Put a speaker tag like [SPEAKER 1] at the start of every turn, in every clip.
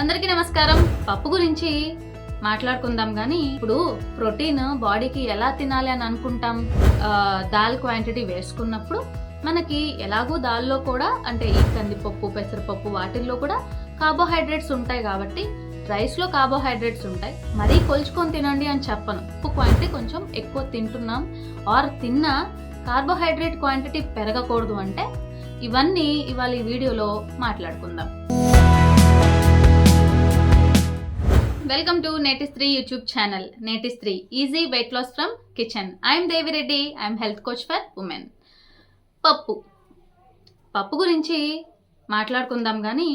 [SPEAKER 1] అందరికీ నమస్కారం. పప్పు గురించి మాట్లాడుకుందాం కానీ ఇప్పుడు ప్రోటీన్ బాడీకి ఎలా తినాలి అని అనుకుంటాం? దాల్ క్వాంటిటీ వేసుకున్నప్పుడు మనకి ఎలాగో దాల్లో కూడా అంటే ఈ కందిపప్పు పెసరపప్పు వాటిల్లో కూడా కార్బోహైడ్రేట్స్ ఉంటాయి కాబట్టి రైస్లో కార్బోహైడ్రేట్స్ ఉంటాయి. మరీ కొలుచుకొని తినండి అని చెప్పను. ఉప్పు క్వాంటిటీ కొంచెం ఎక్కువ తింటున్నాం. ఆర్ తిన్నా కార్బోహైడ్రేట్ క్వాంటిటీ పెరగకూడదు అంటే ఇవన్నీ ఇవాళ ఈ వీడియోలో మాట్లాడుకుందాం. వెల్కమ్ టు నేటి స్త్రీ YouTube channel. Neti Stree easy weight loss from kitchen I'm Devireddy I'm health coach for women పప్పు. పప్పు గురించి మాట్లాడుకుందాం కానీ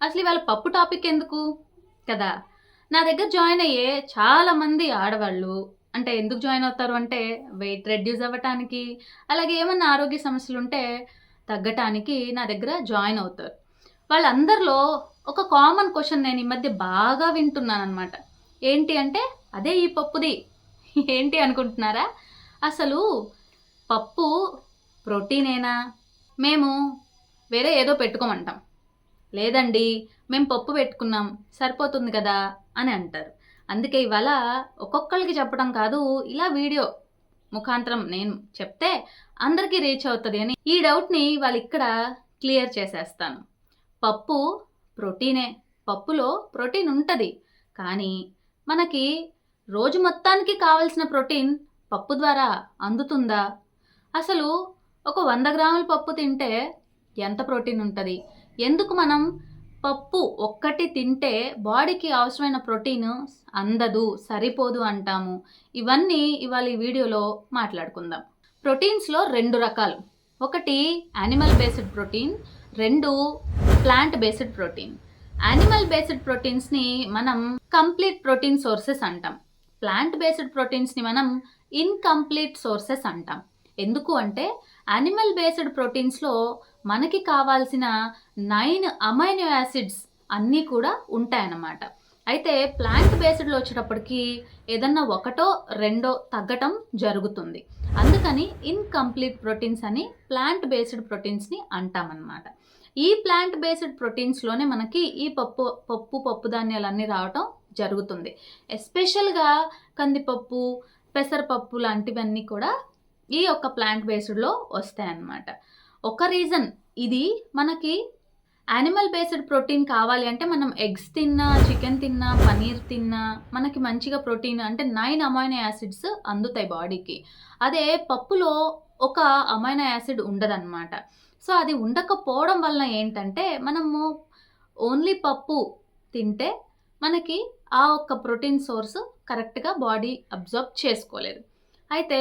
[SPEAKER 1] అసలు ఇవాళ పప్పు టాపిక్ ఎందుకు? కదా నా దగ్గర జాయిన్ అయ్యే చాలామంది ఆడవాళ్ళు అంటే ఎందుకు జాయిన్ అవుతారు అంటే వెయిట్ రెడ్యూస్ అవ్వటానికి అలాగే ఏమన్నా ఆరోగ్య సమస్యలు ఉంటే తగ్గటానికి నా దగ్గర జాయిన్ అవుతారు. వాళ్ళందరిలో ఒక కామన్ క్వశ్చన్ నేను ఈ మధ్య బాగా వింటున్నాను అనమాట ఏంటి అంటే అదే ఈ పప్పుది. ఏంటి అనుకుంటున్నారా? అసలు పప్పు ప్రోటీనేనా? మేము వేరే ఏదో పెట్టుకోమంటాం. లేదండి మేము పప్పు పెట్టుకున్నాం సరిపోతుంది కదా అని అంటారు. అందుకే ఇవాళ ఒక్కొక్కరికి చెప్పడం కాదు ఇలా వీడియో ముఖాంతరం నేను చెప్తే అందరికీ రీచ్ అవుతుంది అని ఈ డౌట్ని వాళ్ళు ఇక్కడ క్లియర్ చేసేస్తాను. పప్పు ప్రోటీనే. పప్పులో ప్రోటీన్ ఉంటుంది. కానీ మనకి రోజు మొత్తానికి కావలసిన ప్రోటీన్ పప్పు ద్వారా అందుతుందా? అసలు ఒక వంద గ్రాముల పప్పు తింటే ఎంత ప్రోటీన్ ఉంటుంది? ఎందుకు మనం పప్పు ఒక్కటి తింటే బాడీకి అవసరమైన ప్రోటీన్ అందదు సరిపోదు అంటాము? ఇవన్నీ ఇవాళ ఈ వీడియోలో మాట్లాడుకుందాం. ప్రోటీన్స్లో రెండు రకాలు. ఒకటి యానిమల్ బేస్డ్ ప్రోటీన్ రెండు plant based protein animal based ప్రోటీన్స్ని మనం కంప్లీట్ ప్రోటీన్ సోర్సెస్ అంటాం. ప్లాంట్ బేస్డ్ ప్రోటీన్స్ని మనం ఇన్కంప్లీట్ సోర్సెస్ అంటాం. ఎందుకు అంటే యానిమల్ బేస్డ్ ప్రోటీన్స్లో మనకి కావాల్సిన నైన్ అమైనో యాసిడ్స్ అన్నీ కూడా ఉంటాయన్నమాట. అయితే ప్లాంట్ బేస్డ్లో వచ్చేటప్పటికి ఏదన్నా ఒకటో రెండో తగ్గటం జరుగుతుంది. అందుకని ఇన్కంప్లీట్ ప్రోటీన్స్ అని ప్లాంట్ బేస్డ్ ప్రోటీన్స్ని అంటామన్నమాట. ఈ ప్లాంట్ బేస్డ్ ప్రోటీన్స్లోనే మనకి ఈ పప్పు పప్పు పప్పు ధాన్యాలన్నీ రావటం జరుగుతుంది. ఎస్పెషల్గా కందిపప్పు పెసరపప్పు లాంటివన్నీ కూడా ఈ యొక్క ప్లాంట్ బేస్డ్లో వస్తాయన్నమాట. ఒక రీజన్ ఇది మనకి యానిమల్ బేస్డ్ ప్రోటీన్ కావాలి అంటే మనం ఎగ్స్ తిన్నా చికెన్ తిన్నా పనీర్ తిన్నా మనకి మంచిగా ప్రోటీన్ అంటే నైన్ అమైనో యాసిడ్స్ అందుతాయి బాడీకి అదే పప్పులో ఒక అమైనో యాసిడ్ ఉండదన్నమాట. సో అది ఉండకపోవడం వలన ఏంటంటే మనము ఓన్లీ పప్పు తింటే మనకి ఆ ఒక్క ప్రోటీన్ సోర్స్ కరెక్ట్గా బాడీ అబ్జర్బ్ చేసుకోలేదు. అయితే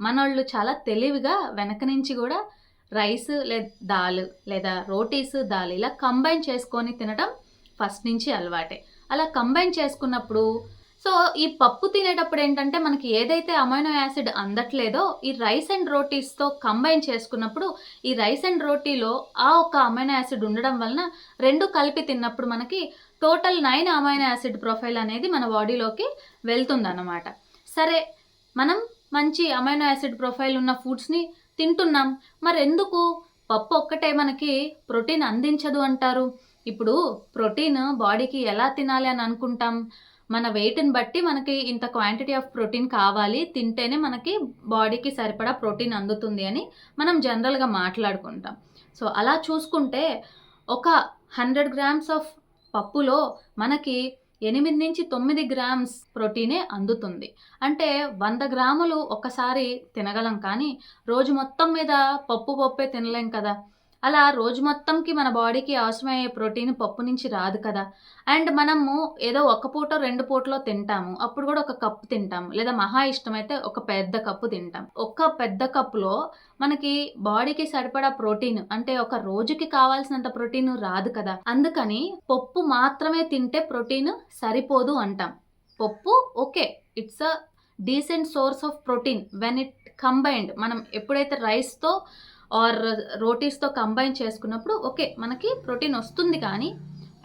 [SPEAKER 1] మనోళ్ళు చాలా తెలివిగా వెనక నుంచి కూడా రైస్ లేదా దాల్ లేదా రోటీస్ దాల్ ఇలా కంబైన్ చేసుకొని తినడం ఫస్ట్ నుంచి అలవాటే. అలా కంబైన్ చేసుకున్నప్పుడు సో ఈ పప్పు తినేటప్పుడు ఏంటంటే మనకి ఏదైతే అమైనో యాసిడ్ అందట్లేదో ఈ రైస్ అండ్ రోటీస్తో కంబైన్ చేసుకున్నప్పుడు ఈ రైస్ అండ్ రోటీలో ఆ ఒక్క అమైనో యాసిడ్ ఉండడం వలన రెండు కలిపి తిన్నప్పుడు మనకి total nine amino acid profile అనేది మన బాడీలోకి వెళ్తుందన్నమాట. సరే మనం మంచి అమైనో యాసిడ్ ప్రొఫైల్ ఉన్న ఫుడ్స్ని తింటున్నాం. మరి ఎందుకు పప్పు ఒక్కటే మనకి ప్రోటీన్ అందించదు అంటారు. ఇప్పుడు ప్రోటీన్ బాడీకి ఎలా తినాలి అని అనుకుంటాం? మన వెయిట్ని బట్టి మనకి ఇంత క్వాంటిటీ ఆఫ్ ప్రోటీన్ కావాలి తింటేనే మనకి బాడీకి సరిపడా ప్రోటీన్ అందుతుంది అని మనం జనరల్గా మాట్లాడుకుంటాం. సో అలా చూసుకుంటే ఒక హండ్రెడ్ గ్రామ్స్ ఆఫ్ పప్పులో మనకి ఎనిమిది నుంచి తొమ్మిది గ్రామ్స్ ప్రోటీనే అందుతుంది. అంటే వంద గ్రాములు ఒకసారి తినగలం కానీ రోజు మొత్తం మీద పప్పు పప్పే తినలేం కదా. అలా రోజు మొత్తంకి మన బాడీకి అవసరమయ్యే ప్రోటీన్ పప్పు నుంచి రాదు కదా. అండ్ మనము ఏదో ఒక పూట రెండు పూటలో తింటాము. అప్పుడు కూడా ఒక కప్పు తింటాము. లేదా మహా ఇష్టమైతే ఒక పెద్ద కప్పు తింటాం ఒక పెద్ద కప్పులో మనకి బాడీకి సరిపడా ప్రోటీన్ అంటే ఒక రోజుకి కావాల్సినంత ప్రోటీన్ రాదు కదా. అందుకని పప్పు మాత్రమే తింటే ప్రోటీన్ సరిపోదు అంటాం. పప్పు okay it's a decent source of protein. When it combined మనం ఎప్పుడైతే రైస్తో ఆర్ రోటీస్తో కంబైన్ చేసుకున్నప్పుడు ఓకే మనకి ప్రోటీన్ వస్తుంది కానీ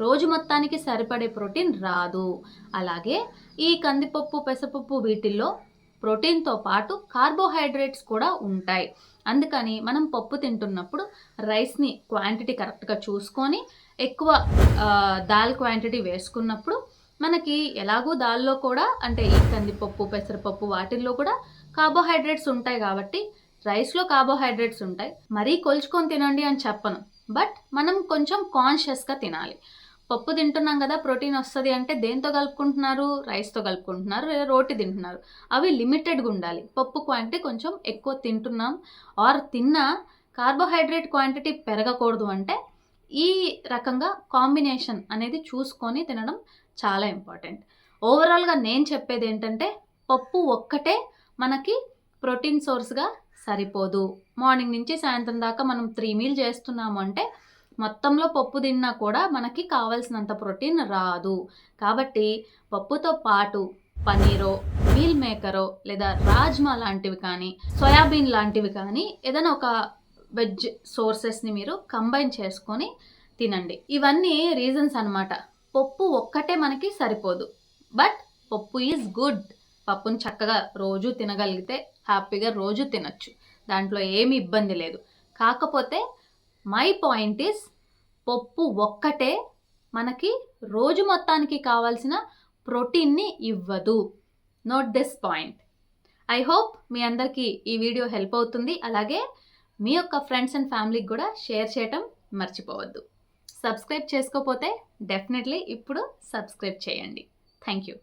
[SPEAKER 1] రోజు మొత్తానికి సరిపడే ప్రోటీన్ రాదు. అలాగే ఈ కందిపప్పు పెసరపప్పు వీటిల్లో ప్రోటీన్తో పాటు కార్బోహైడ్రేట్స్ కూడా ఉంటాయి. అందుకని మనం పప్పు తింటున్నప్పుడు రైస్ని క్వాంటిటీ కరెక్ట్గా చూసుకొని ఎక్కువ దాల్ క్వాంటిటీ వేసుకున్నప్పుడు మనకి ఎలాగో దాల్లో కూడా అంటే ఈ కందిపప్పు పెసరపప్పు వాటిల్లో కూడా కార్బోహైడ్రేట్స్ ఉంటాయి కాబట్టి రైస్లో కార్బోహైడ్రేట్స్ ఉంటాయి. మరీ కొలుచుకొని తినండి అని చెప్పను. బట్ మనం కొంచెం కాన్షియస్గా తినాలి. పప్పు తింటున్నాం కదా ప్రోటీన్ వస్తుంది అంటే దేంతో కలుపుకుంటున్నారు? రైస్తో కలుపుకుంటున్నారు లేదా రోటి తింటున్నారు. అవి లిమిటెడ్గా ఉండాలి. పప్పు క్వాంటిటీ కొంచెం ఎక్కువ తింటున్నాం. ఆర్ తిన్నా కార్బోహైడ్రేట్ క్వాంటిటీ పెరగకూడదు అంటే ఈ రకంగా కాంబినేషన్ అనేది చూసుకొని తినడం చాలా ఇంపార్టెంట్. ఓవరాల్గా నేను చెప్పేది ఏంటంటే పప్పు ఒక్కటే మనకి ప్రోటీన్ సోర్స్గా సరిపోదు. మార్నింగ్ నుంచి సాయంత్రం దాకా మనం త్రీ మీల్ చేస్తున్నాము అంటే మొత్తంలో పప్పు తిన్నా కూడా మనకి కావాల్సినంత ప్రోటీన్ రాదు. కాబట్టి పప్పుతో పాటు పనీరో మీల్ మేకరో లేదా రాజ్మా లాంటివి కానీ సోయాబీన్ లాంటివి కానీ ఏదైనా ఒక వెజ్ సోర్సెస్ని మీరు కంబైన్ చేసుకొని తినండి. ఇవన్నీ రీజన్స్ అన్నమాట. పప్పు ఒక్కటే మనకి సరిపోదు. బట్ పప్పు ఈజ్ గుడ్. పప్పుని చక్కగా రోజు తినగలిగితే హ్యాపీగా రోజు తినచ్చు. దాంట్లో ఏమి ఇబ్బంది లేదు. కాకపోతే మై పాయింట్ ఈస్ పప్పు ఒక్కటే మనకి రోజు మొత్తానికి కావాల్సిన ప్రోటీన్ని ఇవ్వదు. Note this point I hope మీ అందరికీ ఈ వీడియో హెల్ప్ అవుతుంది. అలాగే మీ యొక్క ఫ్రెండ్స్ అండ్ ఫ్యామిలీకి కూడా షేర్ చేయటం మర్చిపోవద్దు. సబ్స్క్రైబ్ చేసుకోకపోతే డెఫినెట్లీ ఇప్పుడు సబ్స్క్రైబ్ చేయండి. Thank you